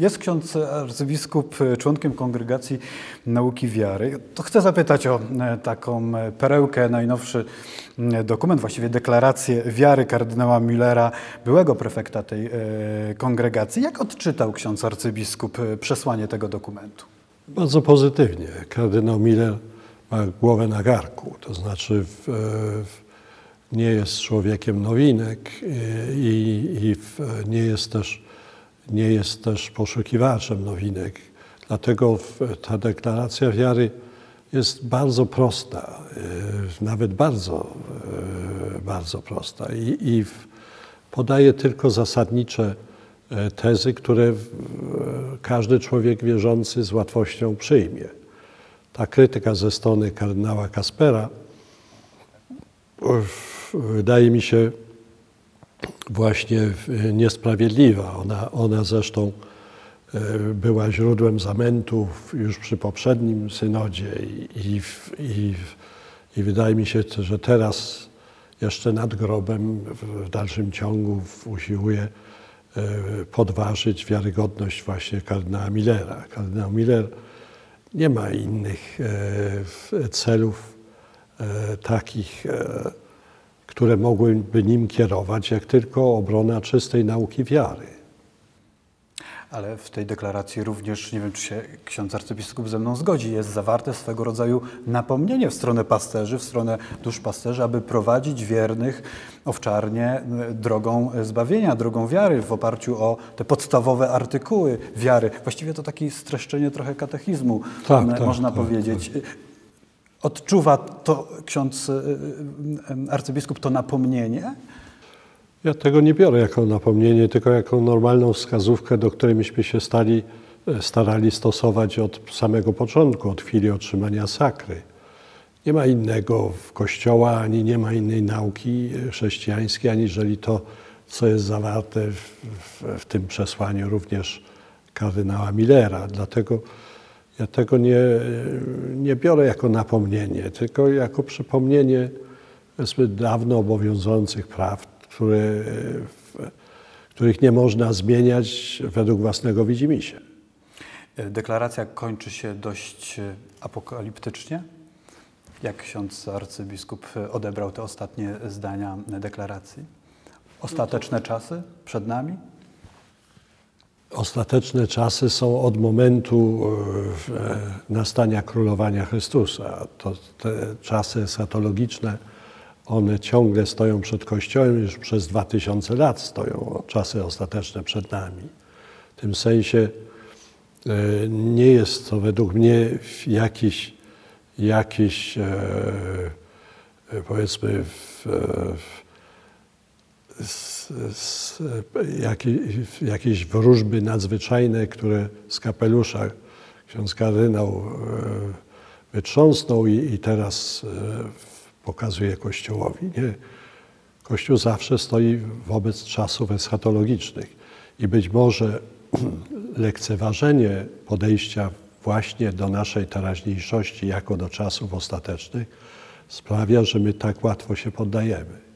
Jest ksiądz arcybiskup członkiem Kongregacji Nauki Wiary. To chcę zapytać o e, taką e, perełkę, najnowszy dokument, właściwie deklarację wiary kardynała Millera, byłego prefekta tej e, kongregacji. Jak odczytał ksiądz arcybiskup przesłanie tego dokumentu? Bardzo pozytywnie. Kardynał Miller ma głowę na garku, to znaczy w, w, nie jest człowiekiem nowinek i, i w, nie jest też nie jest też poszukiwaczem nowinek. Dlatego ta deklaracja wiary jest bardzo prosta, e, nawet bardzo, e, bardzo prosta i, i podaje tylko zasadnicze e, tezy, które każdy człowiek wierzący z łatwością przyjmie. Ta krytyka ze strony kardynała Kaspera wydaje mi się właśnie niesprawiedliwa. Ona, ona zresztą e, była źródłem zamętów już przy poprzednim synodzie i, i, i, i wydaje mi się, że teraz jeszcze nad grobem w dalszym ciągu usiłuje e, podważyć wiarygodność właśnie kardynała Millera. Kardynał Miller nie ma innych e, celów takich które mogłyby nim kierować, jak tylko obrona czystej nauki wiary. Ale w tej deklaracji również, nie wiem czy się ksiądz arcybiskup ze mną zgodzi, jest zawarte swego rodzaju napomnienie w stronę pasterzy, w stronę dusz pasterzy, aby prowadzić wiernych owczarnie e, drogą zbawienia, drogą wiary w oparciu o te podstawowe artykuły wiary. Właściwie to takie streszczenie trochę katechizmu, tak, tak, można tak, powiedzieć. Odczuwa to ksiądz y, y, arcybiskup to napomnienie? Ja tego nie biorę jako napomnienie, tylko jako normalną wskazówkę, do której myśmy się stali, e, starali stosować od samego początku, od chwili otrzymania sakry. Nie ma innego w Kościoła, ani nie ma innej nauki chrześcijańskiej, aniżeli to, co jest zawarte w, w, w tym przesłaniu również kardynała Millera. Dlatego ja tego nie, nie biorę jako napomnienie, tylko jako przypomnienie zbyt dawno obowiązujących praw, które, których nie można zmieniać według własnego widzimisię. Deklaracja kończy się dość apokaliptycznie. Jak ksiądz arcybiskup odebrał te ostatnie zdania deklaracji? Ostateczne czasy przed nami? Ostateczne czasy są od momentu e, e, nastania królowania Chrystusa. To te czasy esatologiczne, one ciągle stoją przed Kościołem, już przez dwa tysiące lat stoją czasy ostateczne przed nami. W tym sensie e, nie jest to według mnie jakiś, jakiś powiedzmy w, w z, z, jakie, jakieś wróżby nadzwyczajne, które z kapelusza ksiądz kardynał e, wytrząsnął i, i teraz e, pokazuje Kościołowi. Nie. Kościół zawsze stoi wobec czasów eschatologicznych i być może lekceważenie podejścia właśnie do naszej teraźniejszości jako do czasów ostatecznych sprawia, że my tak łatwo się poddajemy.